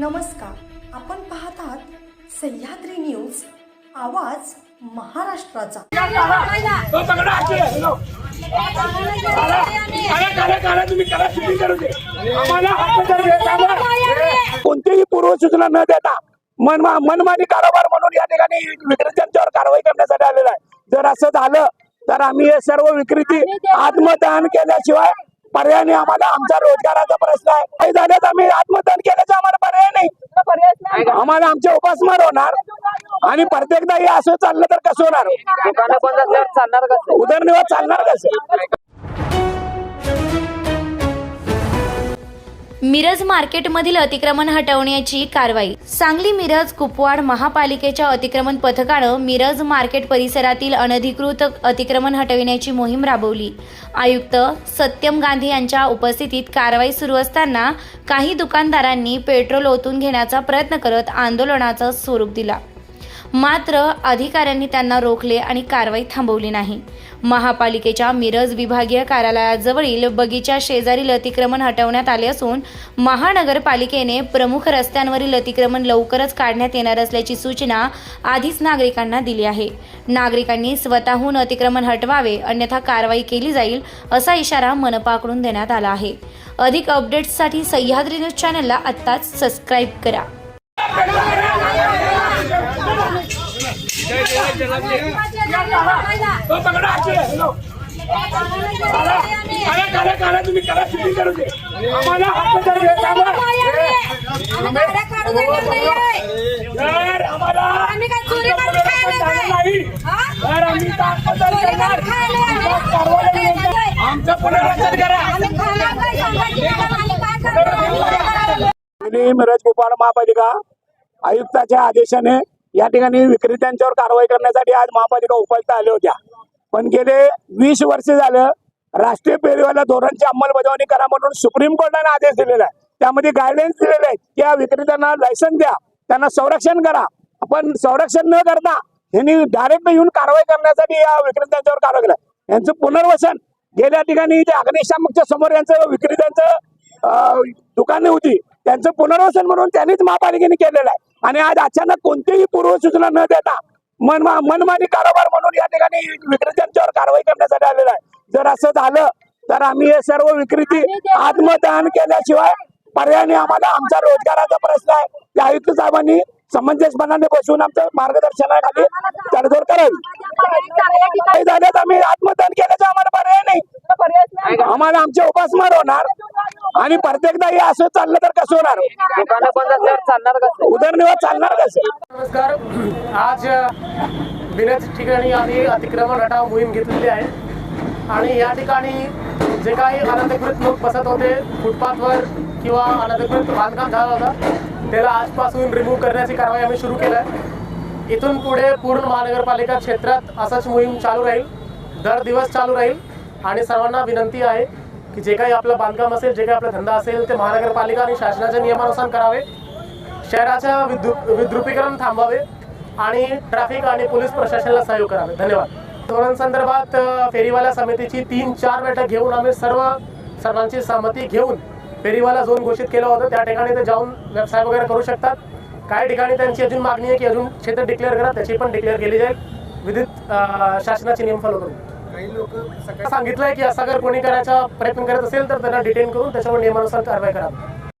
नमस्कार. आपण पाहत आहात सह्याद्री न्यूज आवाज महाराष्ट्राचा. कोणतीही पूर्वसूचना न देता मनमा मनमानी कारोबार म्हणून या ठिकाणी विक्रेत्यांच्यावर कारवाई करण्यासाठी आलेला आहे. जर असं झालं तर आम्ही हे सर्व विक्रेती आत्मदहन केल्याशिवाय पर्याय नाही. आम्हाला आमचा रोजगाराचा प्रश्न आहे. काही झाल्यास आम्ही आत्मदहन केल्याचा आम्हाला पर्याय नाही. आम्हाला आमचे उपासमार होणार. आणि प्रत्येकदा हे असं चाललं तर कसं होणार? दुकानं बंद असल्यावर चालणार कसं? उदरनिर्वाह चालणार कसं? मिरज मार्केटमधील अतिक्रमण हटवण्याची कारवाई. सांगली मिरज कुपवाड महापालिकेच्या अतिक्रमण पथकानं मिरज मार्केट परिसरातील अनधिकृत अतिक्रमण हटविण्याची मोहीम राबवली. आयुक्त सत्यम गांधी यांच्या उपस्थितीत कारवाई सुरू असताना काही दुकानदारांनी पेट्रोल ओतून घेण्याचा प्रयत्न करत आंदोलनाचं स्वरूप दिला. मात्र अधिकाऱ्यांनी त्यांना रोखले आणि कारवाई थांबवली नाही. महापालिकेच्या मिरज विभागीय कार्यालयाजवळील बगीचा शेजारील अतिक्रमण हटवण्यात आले असून महानगरपालिकेने प्रमुख रस्त्यांवरील अतिक्रमण लवकरच काढण्यात येणार असल्याची सूचना आधीच नागरिकांना दिली आहे. नागरिकांनी स्वतःहून अतिक्रमण हटवावे अन्यथा कारवाई केली जाईल असा इशारा मनपाकडून देण्यात आला आहे. अधिक अपडेट्ससाठी सह्याद्री न्यूज चॅनलला आत्ताच सबस्क्राईब करा. आमचं पुनर्रचन करा आणि महापालिका आयुक्ताच्या आदेशाने या ठिकाणी विक्रेत्यांच्यावर कारवाई करण्यासाठी आज महापालिका उपायुक्त आल्या होत्या. पण गेले वीस वर्ष झालं राष्ट्रीय पेरीवाला धोरणची अंमलबजावणी करा म्हणून सुप्रीम कोर्टाने आदेश दिलेला आहे. त्यामध्ये गाईडलाईन्स दिलेले आहेत की या विक्रेत्यांना लायसन द्या त्यांना संरक्षण करा. पण संरक्षण न करता यांनी डायरेक्ट येऊन कारवाई करण्यासाठी या विक्रेत्यांच्यावर कारवाई केला. यांचं पुनर्वसन गेल्या ठिकाणी ते अग्निशामकच्या समोर यांचं विक्रेत्यांचं दुकाने होती त्यांचं पुनर्वसन म्हणून त्यांनीच महापालिकेने केलेलं आहे. आणि आज अचानक कोणतीही पूर्वसूचना न देता मन मनमानी कारोबार म्हणून या ठिकाणी विक्रेत्यांच्यावर कारवाई करण्यासाठी आलेला आहे. जर असं झालं तर आम्ही हे सर्व विक्रेती आत्मदहन केल्याशिवाय पर्याय नाही आम्हाला आमचा रोजगाराचा प्रश्न आहे. त्या आयुक्त साहेबांनी समंजसपणाने बसून आमचं मार्गदर्शनाखाली तडजोड करावी. झाल्यास आम्ही आत्मदहन केल्याचा आम्हाला आम्हाला आमचे उपासमार होणार. आणि प्रत्येकदा हे असं चाललं तर कसं होणार? दुकानं बंद असल्यावर चालणार कसं? उदरनिर्वाह चालणार कसं? नमस्कार. आज बिनच ठिकाणी आम्ही अतिक्रमण हटाव मोहीम घेतलेली आहे. आणि या ठिकाणी जे काही अनधिकृत लोक बसत होते फुटपाथवर किंवा अनधिकृत बांधकाम झालं होतं त्याला आजपासून रिमूव्ह करण्याची कारवाई आम्ही सुरू केलं आहे. इथून पुढे पूर्ण महानगरपालिका क्षेत्रात असंच मोहीम चालू राहील. दर दिवस चालू राहील. आणि सर्वांना विनंती आहे की जे काही आपलं बांधकाम असेल जे काही आपला धंदा असेल ते महानगरपालिका आणि शासनाच्या नियमानुसार करावे. शहराच्या विद्रु विद्रुपीकरण थांबावे आणि ट्रॅफिक आणि पोलीस प्रशासनाला सहयोग करावे. धन्यवाद. धोरणसंदर्भात अ, फेरीवाला समितीची तीन चार बैठक घेऊन आम्ही सर्व सर्वांची सहमती घेऊन फेरीवाला झोन घोषित केलं होतं. त्या ठिकाणी ते जाऊन व्यवसाय वगैरे करू शकतात. काही ठिकाणी त्यांची अजून मागणी आहे की अजून क्षेत्र डिक्लेअर करा त्याची पण डिक्लेअर केली जाईल. विधित शासनाचे नियम फॉलो करून सांगितलंय की असा जर कोणी करायचा प्रयत्न करत असेल तर त्यांना डिटेन करून त्याच्यावर नियमानुसार कारवाई करा